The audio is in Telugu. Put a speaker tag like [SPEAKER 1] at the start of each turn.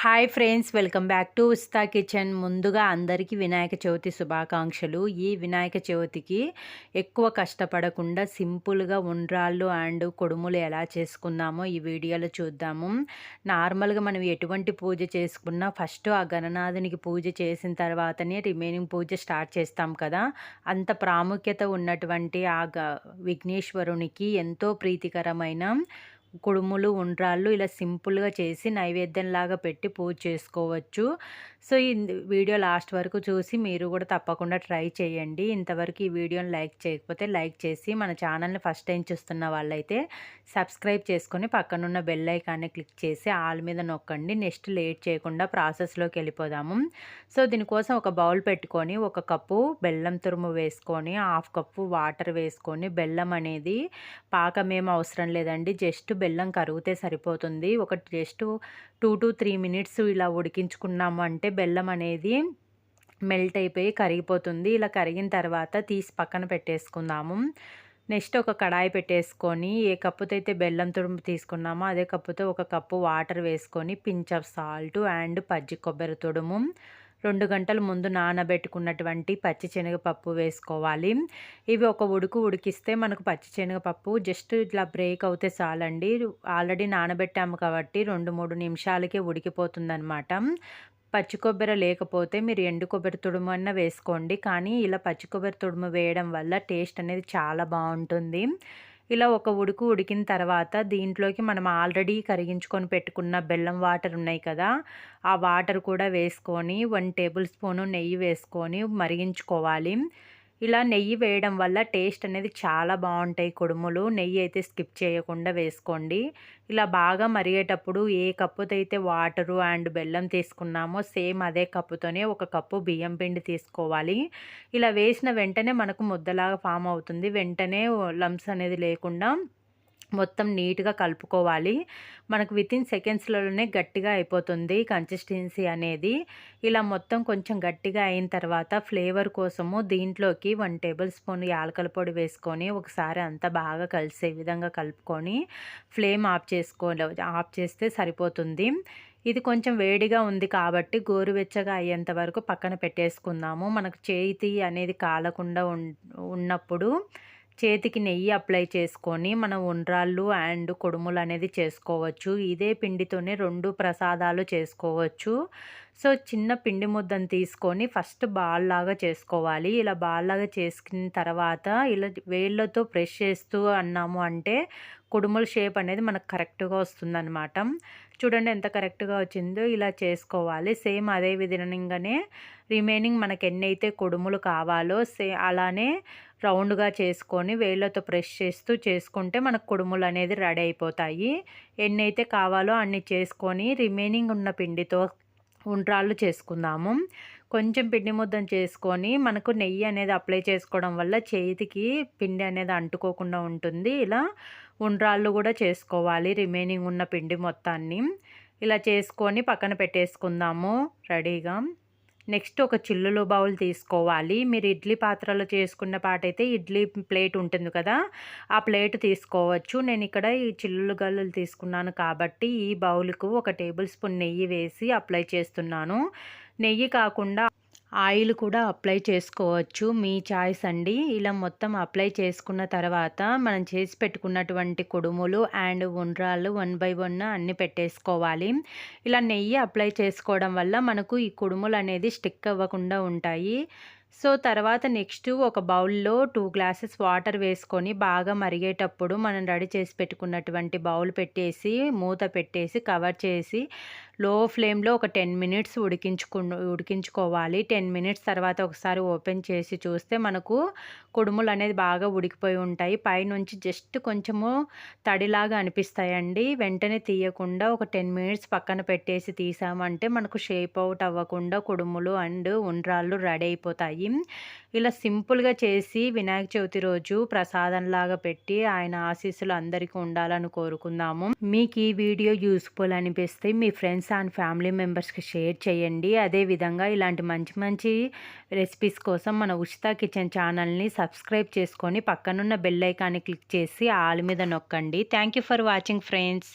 [SPEAKER 1] Hi friends welcome back to Usta kitchen. ముందుగా అందరికీ వినాయక చవితి శుభాకాంక్షలు. ఈ వినాయక చవితికి ఎక్కువ కష్టపడకుండా సింపుల్గా ఉండ్రాళ్ళు అండ్ కొడుములు ఎలా చేసుకుందామో ఈ వీడియోలో చూద్దాము. నార్మల్గా మనం ఎటువంటి పూజ చేసుకున్నా ఫస్ట్ ఆ గణనాథునికి పూజ చేసిన తర్వాతనే రిమైనింగ్ పూజ స్టార్ట్ చేస్తాం కదా. అంత ప్రాముఖ్యత ఉన్నటువంటి ఆ విఘ్నేశ్వరునికి ఎంతో ప్రీతికరమైన కుడుములు ఉండ్రాళ్ళు ఇలా సింపుల్గా చేసి నైవేద్యంలాగా పెట్టి పూజ చేసుకోవచ్చు. సో ఈ వీడియో లాస్ట్ వరకు చూసి మీరు కూడా తప్పకుండా ట్రై చేయండి. ఇంతవరకు ఈ వీడియోని లైక్ చేయకపోతే లైక్ చేసి మన ఛానల్ని ఫస్ట్ టైం చూస్తున్న వాళ్ళైతే సబ్స్క్రైబ్ చేసుకొని పక్కనున్న బెల్ ఐకాన్ని క్లిక్ చేసి ఆల్ మీద నొక్కండి. నెక్స్ట్ లేట్ చేయకుండా ప్రాసెస్లోకి వెళ్ళిపోదాము. సో దీనికోసం ఒక బౌల్ పెట్టుకొని ఒక కప్పు బెల్లం తురుము వేసుకొని హాఫ్ కప్పు వాటర్ వేసుకొని బెల్లం అనేది పాకం ఏం అవసరం లేదండి. జస్ట్ బెల్లం కరిగితే సరిపోతుంది. ఒక just two to three minutes ఇలా ఉడికించుకున్నాము అంటే బెల్లం అనేది మెల్ట్ అయిపోయి కరిగిపోతుంది. ఇలా కరిగిన తర్వాత తీసి పక్కన పెట్టేసుకుందాము. నెక్స్ట్ ఒక కడాయి పెట్టేసుకొని ఏ కప్పుతో అయితే బెల్లం తురుము తీసుకున్నామో అదే కప్పుతో ఒక కప్పు వాటర్ వేసుకొని పించ్ ఆఫ్ సాల్ట్ అండ్ పజ్జి కొబ్బరి తుడుము రెండు గంటల ముందు నానబెట్టుకున్నటువంటి పచ్చిశనగపప్పు వేసుకోవాలి. ఇవి ఒక ఉడుకు ఉడికిస్తే మనకు పచ్చిశనగపప్పు జస్ట్ ఇట్లా బ్రేక్ అవుతే చాలండి. ఆల్రెడీ నానబెట్టాము కాబట్టి రెండు మూడు నిమిషాలకే ఉడికిపోతుందనమాట పచ్చి కొబ్బరి లేకపోతే మీరు ఎండు కొబ్బరి తుడుము అన్న వేసుకోండి. కానీ ఇలా పచ్చి కొబ్బరి తుడుము వేయడం వల్ల టేస్ట్ అనేది చాలా బాగుంటుంది. ఇలా ఒక ఉడుకు ఉడికిన తర్వాత దీంట్లోకి మనం ఆల్రెడీ కరిగించుకొని పెట్టుకున్న బెల్లం వాటర్ ఉన్నాయి కదా ఆ వాటర్ కూడా వేసుకొని వన్ టేబుల్ స్పూను నెయ్యి వేసుకొని మరిగించుకోవాలి. ఇలా నెయ్యి వేయడం వల్ల టేస్ట్ అనేది చాలా బాగుంటాయి కుడుములు. నెయ్యి అయితే స్కిప్ చేయకుండా వేసుకోండి. ఇలా బాగా మరిగేటప్పుడు ఏ కప్పుతో అయితే వాటరు అండ్ బెల్లం తీసుకున్నామో సేమ్ అదే కప్పుతోనే ఒక కప్పు బియ్యం పిండి తీసుకోవాలి. ఇలా వేసిన వెంటనే మనకు ముద్దలాగా ఫామ్ అవుతుంది. వెంటనే లంప్స్ అనేది లేకుండా మొత్తం నీట్గా కలుపుకోవాలి. మనకు వితిన్ సెకండ్స్లోనే గట్టిగా అయిపోతుంది కన్సిస్టెన్సీ అనేది. ఇలా మొత్తం కొంచెం గట్టిగా అయిన తర్వాత ఫ్లేవర్ కోసము దీంట్లోకి వన్ టేబుల్ స్పూన్ యాలకల పొడి వేసుకొని ఒకసారి అంతా బాగా కలిసే విధంగా కలుపుకొని ఫ్లేమ్ ఆఫ్ చేసుకో ఆఫ్ చేస్తే సరిపోతుంది. ఇది కొంచెం వేడిగా ఉంది కాబట్టి గోరువెచ్చగా అయ్యేంత వరకు పక్కన పెట్టేసుకుందాము. మనకు చేతి అనేది కాలకుండా ఉన్నప్పుడు చేతికి నెయ్యి అప్లై చేసుకొని మనం ఉండ్రాళ్ళు అండ్ కొడుములు అనేది చేసుకోవచ్చు. ఇదే పిండితోనే రెండు ప్రసాదాలు చేసుకోవచ్చు. సో చిన్న పిండి ముద్దను తీసుకొని ఫస్ట్ బాల్ లాగా చేసుకోవాలి. ఇలా బాల్ లాగా చేసుకున్న తర్వాత ఇలా వేళ్ళతో ప్రెష్ చేస్తూ అన్నాము అంటే కుడుముల షేప్ అనేది మనకు కరెక్ట్గా వస్తుందన్నమాట. చూడండి ఎంత కరెక్ట్గా వచ్చిందో ఇలా చేసుకోవాలి. సేమ్ అదే విధంగానే రిమైనింగ్ మనకు ఎన్నైతే కుడుములు కావాలో సే అలానే రౌండ్గా చేసుకొని వేళ్ళతో ప్రెస్ చేస్తూ చేసుకుంటే మనకు కుడుములు అనేది రెడీ అయిపోతాయి. ఎన్నైతే కావాలో అన్ని చేసుకొని రిమైనింగ్ ఉన్న పిండితో ఉండ్రాళ్ళు చేసుకుందాము. కొంచెం పిండి ముద్దను చేసుకొని మనకు నెయ్యి అనేది అప్లై చేసుకోవడం వల్ల చేతికి పిండి అనేది అంటుకోకుండా ఉంటుంది. ఇలా ఉండ్రాళ్ళు కూడా చేసుకోవాలి రిమైనింగ్ ఉన్న పిండి మొత్తాన్ని. ఇలా చేసుకొని పక్కన పెట్టేసుకుందాము రెడీగా. నెక్స్ట్ ఒక చిల్లులు బౌల్ తీసుకోవాలి. మీరు ఇడ్లీ పాత్రలో చేసుకున్న పాటైతే ఇడ్లీ ప్లేట్ ఉంటుంది కదా ఆ ప్లేట్ తీసుకోవచ్చు. నేను ఇక్కడ ఈ చిల్లులు గల్లులు తీసుకున్నాను కాబట్టి ఈ బౌల్కు ఒక టేబుల్ స్పూన్ నెయ్యి వేసి అప్లై చేస్తున్నాను. నెయ్యి కాకుండా ఆయిల్ కూడా అప్లై చేసుకోవచ్చు. మీ చాయిస్ అండి. ఇలా మొత్తం అప్లై చేసుకున్న తర్వాత మనం చేసి పెట్టుకున్నటువంటి కుడుములు అండ్ ఉండ్రాళ్ళు వన్ బై వన్ అన్ని పెట్టేసుకోవాలి. ఇలా నెయ్యి అప్లై చేసుకోవడం వల్ల మనకు ఈ కుడుములు అనేది స్టిక్ అవ్వకుండా ఉంటాయి. సో తర్వాత నెక్స్ట్ ఒక బౌల్లో టూ గ్లాసెస్ వాటర్ వేసుకొని బాగా మరిగేటప్పుడు మనం రెడీ చేసి పెట్టుకున్నటువంటి బౌల్ పెట్టేసి మూత పెట్టేసి కవర్ చేసి లో ఫ్లేమ్లో ఒక టెన్ మినిట్స్ ఉడికించుకు ఉడికించుకోవాలి. టెన్ మినిట్స్ తర్వాత ఒకసారి ఓపెన్ చేసి చూస్తే మనకు కుడుములు అనేది బాగా ఉడికిపోయి ఉంటాయి. పైనుంచి జస్ట్ కొంచెము తడిలాగా అనిపిస్తాయండి. వెంటనే తీయకుండా ఒక టెన్ మినిట్స్ పక్కన పెట్టేసి తీసామంటే మనకు షేప్ అవుట్ అవ్వకుండా కుడుములు అండ్ ఉండ్రాళ్ళు రెడీ అయిపోతాయి. ఇలా సింపుల్గా చేసి వినాయక చవితి రోజు ప్రసాదంలాగా పెట్టి ఆయన ఆశీస్సులు అందరికీ ఉండాలని కోరుకుందాము. మీకు ఈ వీడియో యూస్ఫుల్ అనిపిస్తే మీ ఫ్రెండ్స్ ఫ్రెండ్స్ అండ్ ఫ్యామిలీ మెంబర్స్కి షేర్ చేయండి. అదేవిధంగా ఇలాంటి మంచి మంచి రెసిపీస్ కోసం మన ఉచిత కిచెన్ ఛానల్ని సబ్స్క్రైబ్ చేసుకొని పక్కనున్న బెల్ ఐకాన్ని క్లిక్ చేసి ఆల్ మీద నొక్కండి. Thank you for watching friends